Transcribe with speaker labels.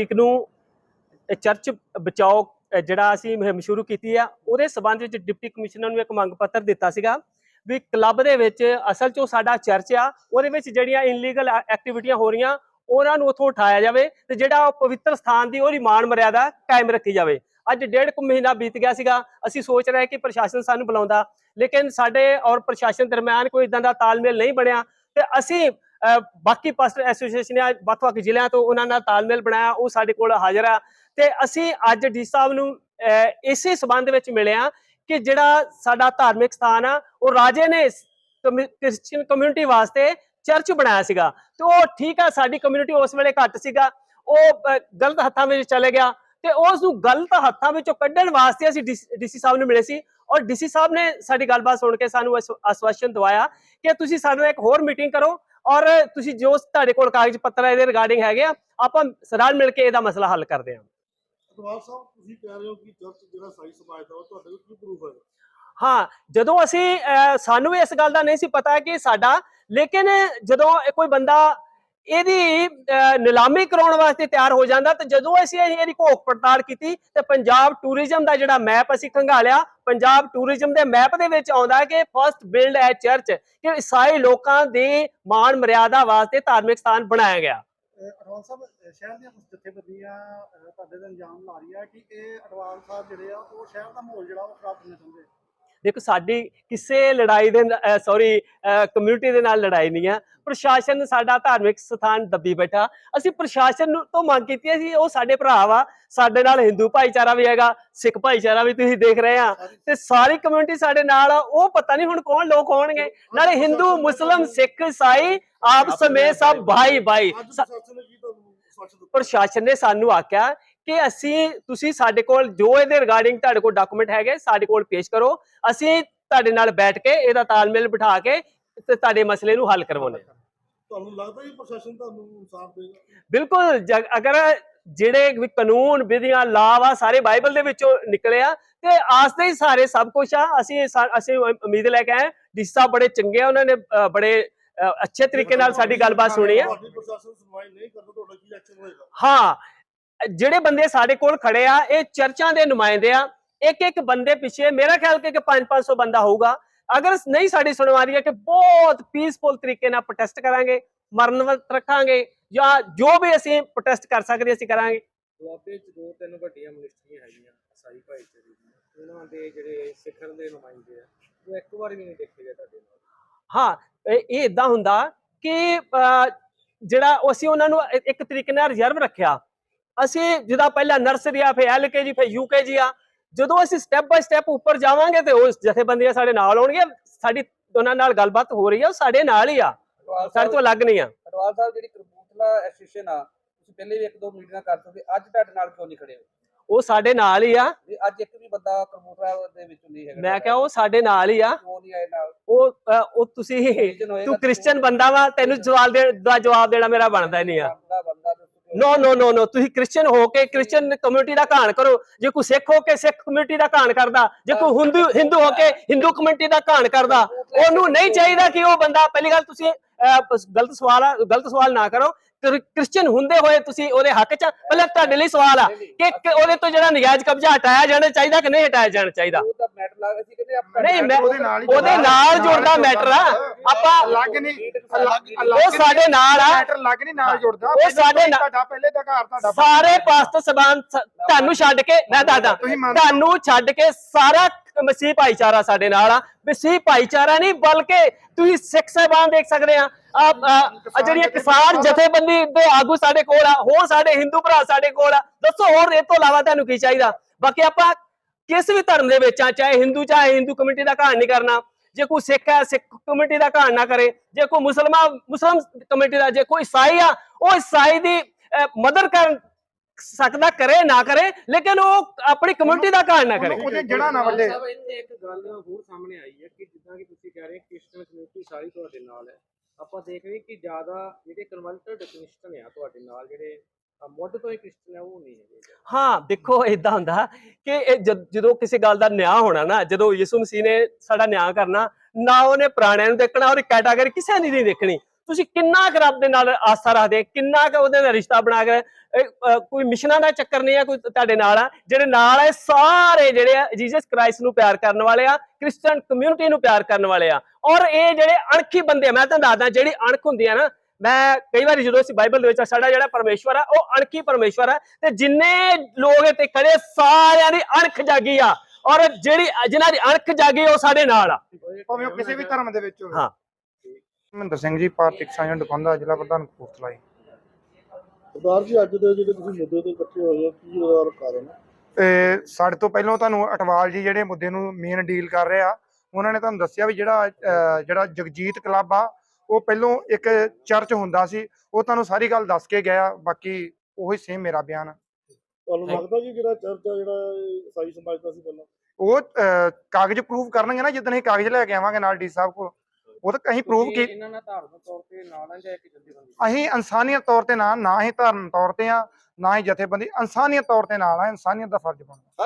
Speaker 1: ਤਰੀਕ ਨੂੰ ਚਰਚ ਬਚਾਓ ਜਿਹੜਾ ਅਸੀਂ ਮੁਹਿੰਮ ਸ਼ੁਰੂ ਕੀਤੀ ਆ, ਉਹਦੇ ਸਬੰਧ ਵਿੱਚ ਡਿਪਟੀ ਕਮਿਸ਼ਨਰ ਨੂੰ ਇੱਕ ਮੰਗ ਪੱਤਰ ਦਿੱਤਾ ਸੀਗਾ ਵੀ ਕਲੱਬ ਦੇ ਵਿੱਚ ਅਸਲ 'ਚ ਸਾਡਾ ਚਰਚ ਆ, ਉਹਦੇ ਵਿੱਚ ਜਿਹੜੀਆਂ ਇਨਲੀਗਲ ਐਕਟੀਵਿਟੀਆਂ ਹੋ ਰਹੀਆਂ, ਉਹਨਾਂ ਨੂੰ ਉਥੋਂ ਉਠਾਇਆ ਜਾਵੇ ਤੇ ਜਿਹੜਾ ਉਹ ਪਵਿੱਤਰ ਸਥਾਨ ਦੀ ਉਹਦੀ ਮਾਣ ਮਰਿਆਦਾ ਕਾਇਮ ਰੱਖੀ ਜਾਵੇ। ਅੱਜ ਡੇਢ ਕੁ ਮਹੀਨਾ ਬੀਤ ਗਿਆ ਸੀਗਾ, ਅਸੀਂ ਸੋਚ ਰਹੇ ਕਿ ਪ੍ਰਸ਼ਾਸਨ ਸਾਨੂੰ ਬੁਲਾਉਂਦਾ, ਲੇਕਿਨ ਸਾਡੇ ਔਰ ਪ੍ਰਸ਼ਾਸਨ ਦਰਮਿਆਨ ਕੋਈ ਇਦਾਂ ਦਾ ਤਾਲਮੇਲ ਨਹੀਂ ਬਣਿਆ ਤੇ ਅਸੀਂ ਬਾਕੀ ਪਾਸਟਰ ਐਸੋਸੀਏਸ਼ਨ ਆ ਵੱਖ-ਵੱਖ ਜ਼ਿਲ੍ਹਿਆਂ ਤੋਂ ਉਹਨਾਂ ਨਾਲ ਤਾਲਮੇਲ ਬਣਾਇਆ, ਉਹ ਸਾਡੇ ਕੋਲ ਹਾਜ਼ਰ ਆ। ਤੇ ਅਸੀਂ ਅੱਜ ਡੀ ਸਾਹਿਬ ਨੂੰ ਇਸੇ ਸਬੰਧ ਵਿੱਚ ਮਿਲਿਆ ਕਿ ਜਿਹੜਾ ਸਾਡਾ ਧਾਰਮਿਕ ਸਥਾਨ ਆ, ਉਹ ਰਾਜੇ ਨੇ ਕ੍ਰਿਸਚੀਅਨ ਕਮਿਊਨਿਟੀ ਵਾਸਤੇ ਚਰਚ ਬਣਾਇਆ ਸੀਗਾ। ਤੇ ਉਹ ਠੀਕ ਆ, ਸਾਡੀ ਕਮਿਊਨਿਟੀ ਉਸ ਵੇਲੇ ਘੱਟ ਸੀਗਾ। ਉਹ ਗਲਤ ਹੱਥਾਂ ਵਿੱਚ ਚਲੇ ਗਿਆ ਤੇ ਉਸ ਨੂੰ ਗਲਤ ਹੱਥਾਂ ਵਿੱਚੋਂ ਕੱਢਣ ਵਾਸਤੇ ਅਸੀਂ ਡੀਸੀ ਸਾਹਿਬ ਨੂੰ ਮਿਲੇ ਸੀ ਔਰ ਡੀਸੀ ਸਾਹਿਬ ਨੇ ਸਾਡੀ ਗੱਲਬਾਤ ਸੁਣ ਕੇ ਸਾਨੂੰ ਆਸ- ਆਸ਼ਵਾਸਨ ਦਵਾਇਆ ਕਿ ਤੁਸੀਂ ਸਾਨੂੰ ਇੱਕ ਹੋਰ ਮੀਟਿੰਗ ਕਰੋ। ਔਰ ਤੁਸੀਂ ਜੋ ਤੁਹਾਡੇ ਕੋਲ ਕਾਗਜ਼ ਪੱਤਰ ਇਹਦੇ ਰਿਗਾਰਡਿੰਗ ਹੈਗੇ ਆ ਆਪਾਂ ਰਲ ਮਿਲ ਕੇ ਇਹਦਾ ਮਸਲਾ ਹੱਲ ਕਰਦੇ ਹਾਂ।
Speaker 2: ਅਟਵਾਲ ਸਾਹਿਬ ਤੁਸੀਂ ਕਹਿ ਰਹੇ ਹੋ ਕਿ ਚਰਚ ਜਿਹੜਾ ਸਾਈ ਸਮਾਜ ਦਾ ਉਹ ਤੁਹਾਡੇ ਕੋਲ ਕੀ ਪ੍ਰੂਫ ਹੈ?
Speaker 1: ਹਾਂ ਜਦੋਂ ਅਸੀਂ ਸਾਨੂੰ ਇਸ ਗੱਲ ਦਾ ਨਹੀਂ ਸੀ ਪਤਾ ਕਿ ਸਾਡਾ ਲੇਕਿਨ ਜਦੋਂ ਕੋਈ ਬੰਦਾ ਇਹਦੀ ਨਿਲਾਮੀ ਕਰਾਉਣ ਵਾਸਤੇ ਤਿਆਰ ਹੋ ਜਾਂਦਾ ਤੇ ਜਦੋਂ ਅਸੀਂ ਇਹਦੀ ਘੋਖ ਪੜਤਾਲ ਕੀਤੀ ਤੇ ਪੰਜਾਬ ਟੂਰਿਜ਼ਮ ਦਾ ਜਿਹੜਾ ਮੈਪ ਅਸੀਂ ਖੰਗਾਲਿਆ, ਪੰਜਾਬ ਟੂਰਿਜ਼ਮ ਦੇ ਮੈਪ ਦੇ ਵਿੱਚ ਆਉਂਦਾ ਕਿ ਫਸਟ ਬਿਲਡ ਹੈ ਚਰਚ ਕਿ ਈਸਾਈ ਲੋਕਾਂ ਦੇ ਮਾਣ ਮਰਿਆਦਾ ਵਾਸਤੇ ਧਾਰਮਿਕ ਸਥਾਨ ਬਣਾਇਆ ਗਿਆ।
Speaker 2: ਅਟਵਾਲ ਸਾਹਿਬ ਸ਼ਹਿਰ ਦੀਆਂ ਕੁਝ ਜਥੇਬੰਦੀਆਂ ਤੁਹਾਡੇ ਤੇ ਇਲਜ਼ਾਮ ਲਾ ਰਹੀ ਕਿ ਇਹ ਅਟਵਾਲ ਸਾਹਿਬ ਜਿਹੜੇ ਆ, ਉਹ ਸ਼ਹਿਰ ਦਾ ਮਾਹੌਲ ਜਿਹੜਾ ਉਹ ਖਰਾਬ ਕਰਨਾ ਚਾਹੁੰਦੇ
Speaker 1: ਦੇਖੋ ਸਾਡੀ ਕਿਸੇ ਲੜਾਈ ਦੇ ਸੌਰੀ ਕਮਿਊਨਿਟੀ ਦੇ ਨਾਲ ਲੜਾਈ ਨਹੀਂ ਆ। ਪ੍ਰਸ਼ਾਸਨ ਸਾਡਾ ਧਾਰਮਿਕ ਸਥਾਨ ਦੱਬੀ ਬੈਠਾ। ਅਸੀਂ ਪ੍ਰਸ਼ਾਸਨ ਨੂੰ ਤੋਂ ਮੰਗ ਕੀਤੀ ਸੀ ਉਹ ਸਾਡੇ ਭਰਾ ਵਾ। ਸਾਡੇ ਨਾਲ ਹਿੰਦੂ ਭਾਈਚਾਰਾ ਵੀ ਹੈਗਾ ਸਿੱਖ ਭਾਈਚਾਰਾ ਵੀ ਤੁਸੀਂ ਦੇਖ ਰਹੇ ਆ। ਤੇ ਸਾਰੀ ਕਮਿਊਨਿਟੀ ਸਾਡੇ ਨਾਲ ਆ ਉਹ ਪਤਾ ਨਹੀਂ ਹੁਣ ਕੌਣ ਲੋਕ ਹੋਣਗੇ। ਨਾਲੇ ਹਿੰਦੂ ਮੁਸਲਮ ਸਿੱਖ ਈਸਾਈ ਆਪ ਸਮੇਤ ਸਭ ਭਾਈ ਭਾਈ
Speaker 2: ਪ੍ਰਸ਼ਾਸਨ ਨੇ
Speaker 1: ਸਾਨੂੰ ਆਖਿਆ ਕਿ ਅਸੀਂ ਤੁਸੀਂ ਸਾਡੇ ਕੋਲ ਜੋ ਇਹਦੇ ਰਿਗਾਰਡਿੰਗ ਤੁਹਾਡੇ ਕੋਲ ਡਾਕੂਮੈਂਟ ਹੈਗੇ ਸਾਡੇ ਕੋਲ ਪੇਸ਼ ਕਰੋ। ਅਸੀਂ ਤੁਹਾਡੇ ਨਾਲ ਬੈਠ ਕੇ ਇਹਦਾ ਤਾਲਮੇਲ ਬਿਠਾ ਕੇ ਤੇ ਤੁਹਾਡੇ ਮਸਲੇ ਨੂੰ ਹੱਲ ਕਰਵਾਉਣੇ।
Speaker 2: ਤੁਹਾਨੂੰ ਲੱਗਦਾ ਕਿ ਪ੍ਰਸ਼ਾਸਨ ਤੁਹਾਨੂੰ ਇਨਸਾਫ ਦੇਗਾ
Speaker 1: ਬਿਲਕੁਲ ਅਗਰ ਜਿਹੜੇ ਵੀ ਕਾਨੂੰਨ ਵਿਧੀਆਂ ਲਾਅ ਆ ਸਾਰੇ ਬਾਈਬਲ ਦੇ ਵਿੱਚੋਂ ਨਿਕਲੇ ਆ ਤੇ ਆਸ ਦੇ ਹੀ ਸਾਰੇ ਸਭ ਕੁਝ ਆ। ਅਸੀਂ ਅਸੀਂ ਉਮੀਦ ਲੈ ਕੇ ਆਏ ਡੀ ਸਾਹਿਬ ਬੜੇ ਚੰਗੇ ਆ ਉਹਨਾਂ ਨੇ ਬੜੇ ਅੱਛੇ ਤਰੀਕੇ ਨਾਲ ਸਾਡੀ ਗੱਲਬਾਤ ਸੁਣੀ ਆ। ਹਾਂ ਜਿਹੜੇ ਬੰਦੇ ਸਾਡੇ ਕੋਲ ਖੜੇ ਆ ਇਹ ਚਰਚਾਂ ਦੇ ਨੁਮਾਇੰਦੇ ਆ। ਇੱਕ ਇੱਕ ਬੰਦੇ ਪਿੱਛੇ ਮੇਰਾ ਖਿਆਲ ਕਿ 5-500 ਬੰਦਾ ਹੋਊਗਾ। ਅਗਰ ਨਹੀਂ ਸਾਡੀ ਸੁਣਵਾਈ ਹੈ ਕਿ ਬਹੁਤ ਪੀਸਫੁਲ ਤਰੀਕੇ ਨਾਲ ਪ੍ਰੋਟੈਸਟ ਕਰਾਂਗੇ ਮਰਨਵਤ ਰੱਖਾਂਗੇ ਜਾਂ ਜੋ ਵੀ ਅਸੀਂ ਪ੍ਰੋਟੈਸਟ ਕਰ ਸਕਦੇ ਅਸੀਂ ਕਰਾਂਗੇ।
Speaker 3: ਦੁਆਬੇ ਚ ਦੋ ਤਿੰਨ ਵੱਡੀਆਂ ਮਿਨਿਸਟਰੀਆਂ ਹੈਗੀਆਂ ਸਾਈ ਭਾਈਚਾਰੇ ਦੀਆਂ। ਉਹਨਾਂ ਦੇ ਜਿਹੜੇ ਸਿੱਖਰ ਦੇ ਨੁਮਾਇੰਦੇ ਆ ਉਹ ਇੱਕ ਵਾਰ ਵੀ ਨਹੀਂ ਦੇਖੇ ਗਏ ਤੁਹਾਡੇ ਨਾਲ।
Speaker 1: ਹਾਂ ਇਹ ਇਦਾਂ ਹੁੰਦਾ ਕਿ ਜਿਹੜਾ ਅਸੀਂ ਉਹਨਾਂ ਨੂੰ ਇੱਕ ਤਰੀਕੇ ਨਾਲ ਰਿਜ਼ਰਵ ਰੱਖਿਆ। ਅਸੀਂ ਜਿਹਦਾ ਪਹਿਲਾਂ ਨਰਸਰੀ ਆ ਫਿਰ ਐਲਕੇਜੀ ਫਿਰ ਯੂਕੇਜੀ ਆ। ਜਦੋਂ ਅਸੀਂ ਸਟੈਪ ਬਾਈ ਸਟੈਪ ਉੱਪਰ ਜਾਵਾਂਗੇ ਤੇ ਉਸ ਜਥੇਬੰਦੀਆਂ ਸਾਡੇ ਨਾਲ ਆਉਣਗੇ। ਸਾਡੀ ਉਹਨਾਂ ਨਾਲ ਗੱਲਬਾਤ ਹੋ ਰਹੀ ਆ ਉਹ ਸਾਡੇ ਨਾਲ ਹੀ ਆ। ਸਾਡੇ ਤੋਂ ਅਲੱਗ ਨਹੀਂ ਆ।
Speaker 3: ਅਟਵਾਲ ਸਾਹਿਬ ਜਿਹੜੀ ਕਰਪੂਰਥਲਾ ਐਸੋਸੀਏਸ਼ਨ ਆ ਤੁਸੀਂ ਪਹਿਲੇ ਵੀ ਇੱਕ ਦੋ ਮੀਟਿੰਗਾਂ ਕਰ ਚੁੱਕੇ ਅੱਜ ਤੁਹਾਡੇ ਨਾਲ ਕਿਉਂ ਨਹੀਂ ਖੜੇ ਹੋ?
Speaker 1: ਉਹ ਸਾਡੇ ਨਾਲ ਹੀ ਆ।
Speaker 3: ਅੱਜ ਇੱਕ ਵੀ ਬੰਦਾ ਕਰਪੂਰਥਲਾ ਦੇ ਵਿੱਚੋਂ ਨਹੀਂ ਹੈਗਾ।
Speaker 1: ਮੈਂ ਕਿਹਾ ਉਹ ਸਾਡੇ ਨਾਲ ਹੀ ਆ।
Speaker 3: ਕਿਉਂ ਨਹੀਂ ਆਏ ਨਾਲ।
Speaker 1: ਉਹ ਉਹ ਤੁਸੀਂ ਤੂੰ ਕ੍ਰਿਸਚੀਅਨ ਬੰਦਾ ਵਾ ਤੈਨੂੰ ਸਵਾਲ ਦੇ ਦਾ ਜਵਾਬ ਦੇਣਾ ਮੇਰਾ ਬਣਦਾ ਨਹੀਂ ਆ। ਨੋ ਨੋ ਨੋ ਨੋ ਤੁਸੀਂ ਕ੍ਰਿਸਚੀਅਨ ਹੋ ਕੇ ਕ੍ਰਿਸਚੀਅਨ ਕਮਿਊਨਿਟੀ ਦਾ ਘਾਣ ਕਰੋ। ਜੇ ਕੋਈ ਸਿੱਖ ਹੋ ਕੇ ਸਿੱਖ ਕਮਿਊਨਿਟੀ ਦਾ ਘਾਣ ਕਰਦਾ, ਜੇ ਕੋਈ ਹਿੰਦੂ ਹਿੰਦੂ ਹੋ ਕੇ ਹਿੰਦੂ ਕਮਿਊਨਿਟੀ ਦਾ ਘਾਣ ਕਰਦਾ, ਉਹਨੂੰ ਨਹੀਂ ਚਾਹੀਦਾ ਕਿ ਉਹ ਬੰਦਾ, ਪਹਿਲੀ ਗੱਲ ਤੁਸੀਂ ਗਲਤ ਸਵਾਲ ਆ, ਗਲਤ ਸਵਾਲ ਨਾ ਕਰੋ। ਕ੍ਰਿ- ਕ੍ਰਿਸਚੀਅਨ ਹੁੰਦੇ ਹੋਏ ਤੁਸੀਂ ਉਹਦੇ ਹੱਕ 'ਚ ਪਹਿਲਾਂ ਤੁਹਾਡੇ ਲਈ ਸਵਾਲ ਆ ਕਿ ਉਹਦੇ ਤੋਂ ਜਿਹੜਾ ਨਜਾਇਜ਼ ਕਬਜ਼ਾ ਹਟਾਇਆ ਜਾਣਾ ਚਾਹੀਦਾ ਕਿ ਨਹੀਂ ਹਟਾਇਆ ਜਾਣਾ ਚਾਹੀਦਾ?
Speaker 3: ਲੱਗ ਅਸੀਂ ਕਹਿੰਦੇ ਆਪਾਂ
Speaker 1: ਨਹੀਂ ਮੈਂ
Speaker 4: ਉਹਦੇ ਨਾਲ ਹੀ
Speaker 1: ਉਹਦੇ ਨਾਲ ਜੁੜਦਾ ਮੈਟਰ ਆ। ਆਪਾਂ
Speaker 4: ਅਲੱਗ ਨਹੀਂ
Speaker 1: ਉਹ ਸਾਡੇ ਨਾਲ ਆ।
Speaker 4: ਮੈਟਰ ਲੱਗ ਨਹੀਂ ਨਾਲ ਜੁੜਦਾ।
Speaker 1: ਉਹ ਸਾਡੇ ਨਾਲ-
Speaker 4: ਤੁਹਾਡਾ ਪਹਿਲੇ ਦਾ ਘਰ ਤੁਹਾਡਾ
Speaker 1: ਸਾਰੇ ਪਾਸਟ ਸਬਾਨ ਤੁਹਾਨੂੰ ਛੱਡ ਕੇ ਮੈਂ ਦੱਸਦਾ।
Speaker 4: ਤੁਸੀਂ ਮੰਨਦੇ
Speaker 1: ਤੁਹਾਨੂੰ ਛੱਡ ਕੇ ਸਾਰਾ ਮਸੀਹ ਭਾਈਚਾਰਾ ਸਾਡੇ ਨਾਲ ਆ। ਮਸੀਹ ਭਾਈਚਾਰਾ ਨਹੀਂ ਬਲਕਿ ਤੁਸੀਂ ਸਿੱਖ ਸਾਹਿਬਾਨ ਦੇਖ ਸਕਦੇ ਆ। ਆ ਆ ਜਿਹੜੀਆਂ ਕਿਸਾਨ ਜਥੇਬੰਦੀ ਦੇ ਆਗੂ ਸਾਡੇ ਕੋਲ ਆ ਹੋਰ ਸਾਡੇ ਹਿੰਦੂ ਭਰਾ ਸਾਡੇ ਕੋਲ ਆ। ਦੱਸੋ ਹੋਰ ਇਹ ਤੋਂ ਇਲਾਵਾ ਤੁਹਾਨੂੰ ਕੀ ਚਾਹੀਦਾ? ਬਾਕੀ ਆਪਾਂ ਕਿਸ ਵੀ ਧਰਮ ਦੇ ਵਿੱਚ ਆ ਚਾਹੇ ਹਿੰਦੂ ਚਾਹੇ ਹਿੰਦੂ ਕਮਿਊਨਿਟੀ ਦਾ ਘਾਣ ਨਹੀਂ ਕਰਨਾ ਜੇ ਕੋਈ ਸਿੱਖ ਹੈ ਸਿੱਖ ਕਮਿਊਨਿਟੀ ਦਾ ਘਾਣ ਨਾ ਕਰੇ ਜੇ ਕੋਈ ਮੁਸਲਮਾਨ ਮੁਸਲਮ ਕਮਿਊਨਿਟੀ ਦਾ ਜੇ ਕੋਈ ਈਸਾਈ ਆ ਉਹ ਈਸਾਈ ਦੀ ਮਦਦ ਕਰ ਸਕਦਾ ਕਰੇ ਨਾ ਕਰੇ ਲੇਕਿਨ ਉਹ ਆਪਣੀ ਕਮਿਊਨਿਟੀ ਦਾ ਘਾਣ ਨਾ ਕਰੇ।
Speaker 4: ਉਹਦੇ ਜੜਾ ਨਾ ਵੱਡੇ।
Speaker 3: ਸਾਹਿਬ ਇੱਥੇ ਇੱਕ ਗੱਲ ਹੋਰ ਸਾਹਮਣੇ ਆਈ ਹੈ ਕਿ ਜਿੱਦਾਂ ਕਿ ਤੁਸੀਂ ਕਹਿ ਰਹੇ ਕ੍ਰਿਸਚੀਅਨ ਕਮਿਊਨਿਟੀ ਸਾਰੀ ਤੁਹਾਡੇ ਨਾਲ ਹੈ। ਆਪਾਂ ਦੇਖ ਰਹੇ ਕਿ ਜ਼ਿਆਦਾ ਜਿਹੜੇ ਕਨਵਰਟਡ ਕ੍ਰਿਸਚੀਅਨ ਆ ਤੁਹਾਡੇ ਨਾਲ ਜਿਹੜੇ ਮੁੱਢ ਤੋਂ ਹੀ ਕ੍ਰਿਸਚੀਅਨ ਆ ਉਹ ਨਹੀਂ ਹੈਗੇ।
Speaker 1: ਹਾਂ ਦੇਖੋ ਇਦਾਂ ਹੁੰਦਾ ਕਿ ਇਹ ਜਦ- ਜਦੋਂ ਕਿਸੇ ਗੱਲ ਦਾ ਨਿਆਂ ਹੋਣਾ ਨਾ ਜਦੋਂ ਯਿਸੂ ਮਸੀਹ ਨੇ ਸਾਡਾ ਨਿਆਂ ਕਰਨਾ ਨਾ ਉਹਨੇ ਪੁਰਾਣਿਆਂ ਨੂੰ ਦੇਖਣਾ ਉਹਦੀ ਕੈਟਾਗਰੀ ਕਿਸੇ ਦੀ ਨਹੀਂ ਦੇਖਣੀ। ਤੁਸੀਂ ਕਿੰਨਾ ਕੁ ਰੱਬ ਦੇ ਨਾਲ ਆਸਥਾ ਰੱਖਦੇ ਕਿੰਨਾ ਕੁ ਉਹਦੇ ਨਾਲ ਰਿਸ਼ਤਾ ਬਣਾ ਕੇ ਇਹ, ਅ, ਕੋਈ ਮਿਸ਼ਨਾਂ ਦਾ ਚੱਕਰ ਨਹੀਂ ਆ ਕੋਈ ਤੁਹਾਡੇ ਨਾਲ ਆ ਜਿਹੜੇ ਨਾਲ ਆ ਇਹ ਸਾਰੇ ਜਿਹੜੇ ਆ ਜੀਸਸ ਕ੍ਰਾਈਸਟ ਨੂੰ ਪਿਆਰ ਕਰਨ ਵਾਲੇ ਆ ਕ੍ਰਿਸਚੀਅਨ ਕਮਿਊਨਿਟੀ ਨੂੰ ਪਿਆਰ ਕਰਨ ਵਾਲੇ ਆ। ਔਰ ਇਹ ਜਿਹੜੇ ਅਣਖੀ ਬੰਦੇ ਆ ਮੈਂ ਤੁਹਾਨੂੰ ਦੱਸਦਾ ਜਿਹੜੀ ਅਣਖ ਹੁੰਦੀ ਆ ਨਾ ਮੈਂ ਕਈ ਵਾਰੀ ਜਦੋਂ ਅਸੀਂ ਬਾਈਬਲ ਦੇ ਵਿੱਚ ਸਾਡਾ ਜਿਹੜਾ ਪਰਮੇਸ਼ਵਰ ਆ ਉਹ ਅਣਖੀ ਪਰਮੇਸ਼ਵਰ ਆ ਤੇ ਜਿੰਨੇ ਲੋਕ ਇੱਥੇ ਖੜੇ ਸਾਰਿਆਂ ਦੀ ਅਣਖ ਜਾਗੀ ਆ ਔਰ ਜਿਹੜੀ ਜਿਨ੍ਹਾਂ ਦੀ ਅਣਖ ਜਾਗੀ ਉਹ ਸਾਡੇ ਨਾਲ ਆ।
Speaker 4: ਭਾਵੇਂ ਉਹ ਕਿਸੇ ਵੀ ਧਰਮ ਦੇ ਵਿੱਚ ਹੋਵੇ।
Speaker 1: ਹਾਂ।
Speaker 4: ਮਹਿੰਦਰ ਸਿੰਘ ਜੀ ਪਾਰਟਿਕ ਸਾਂਝਾ ਦੁਕਾਨਦਾਰ ਜ਼ਿਲ੍ਹਾ ਪ੍ਰਧਾਨ ਕਪੂਰਥਲਾ ਜੀ
Speaker 2: ਸਰਦਾਰ ਜੀ ਅੱਜ ਦੇ ਜਿਹੜੇ ਤੁਸੀਂ ਮੁੱਦੇ ਤੇ ਇਕੱਠੇ ਹੋਏ ਹੋ ਕੀ ਉਹਦਾ ਕਾਰਨ ਹੈ?
Speaker 4: ਤੇ ਸਾਡੇ ਤੋਂ ਪਹਿਲਾਂ ਤੁਹਾਨੂੰ ਅਟਵਾਲ ਜੀ ਜਿਹੜੇ ਮੁੱਦੇ ਨੂੰ ਮੇਨ ਡੀਲ ਕਰ ਰਹੇ ਆ ਉਹਨਾਂ ਨੇ ਤੁਹਾਨੂੰ ਦੱਸਿਆ ਵੀ ਜਿਹੜਾ ਜਿਹੜਾ ਜਗਜੀਤ ਕਲੱਬ ਆ ਉਹ ਪਹਿਲੋਂ ਇੱਕ ਚਰਚ ਹੁੰਦਾ ਸੀ ਉਹ ਤੁਹਾਨੂੰ ਸਾਰੀ ਗੱਲ ਦੱਸ ਕੇ ਗਿਆ ਬਾਕੀ ਉਹੀ ਸੇਮ ਮੇਰਾ ਬਿਆਨ। ਆ।
Speaker 2: ਤੁਹਾਨੂੰ ਲੱਗਦਾ ਕਿ ਜਿਹੜਾ ਚਰਚ ਆ ਜਿਹੜਾ ਈਸਾਈ ਸਮਾਜ ਦਾ ਸੀ ਪਹਿਲਾਂ?
Speaker 4: ਉਹ ਅਹ, ਕਾਗਜ਼ ਪ੍ਰੂਫ ਕਰਨਗੇ ਨਾ ਜਿੱਦਣ ਅਸੀਂ ਕਾਗਜ਼ ਲੈ ਕੇ ਆਵਾਂਗੇ ਨਾਲ ਡੀ ਸਾਹਿਬ ਕੋਲ ਉਹ ਤਾਂ ਅਸੀਂ ਪ੍ਰੂਫ ਕੀ
Speaker 3: ਇਹਨਾਂ ਨਾਲ ਧਾਰਮਿਕ ਤੌਰ ਤੇ ਨਾਲ ਆ ਜਾਂ ਇੱਕ ਜਥੇਬੰਦੀ
Speaker 4: ਅਸੀਂ ਇਨਸਾਨੀਅਤ ਤੌਰ ਤੇ ਨਾ ਨਾ ਹੀ ਧਰਮ ਤੌਰ ਤੇ ਆ ਨਾ ਹੀ ਜਥੇਬੰਦੀ ਇਨਸਾਨੀਅਤ ਤੌਰ ਤੇ ਨਾਲ ਆ ਇਨਸਾਨੀਅਤ ਦਾ ਫਰਜ਼ ਬਣਦਾ।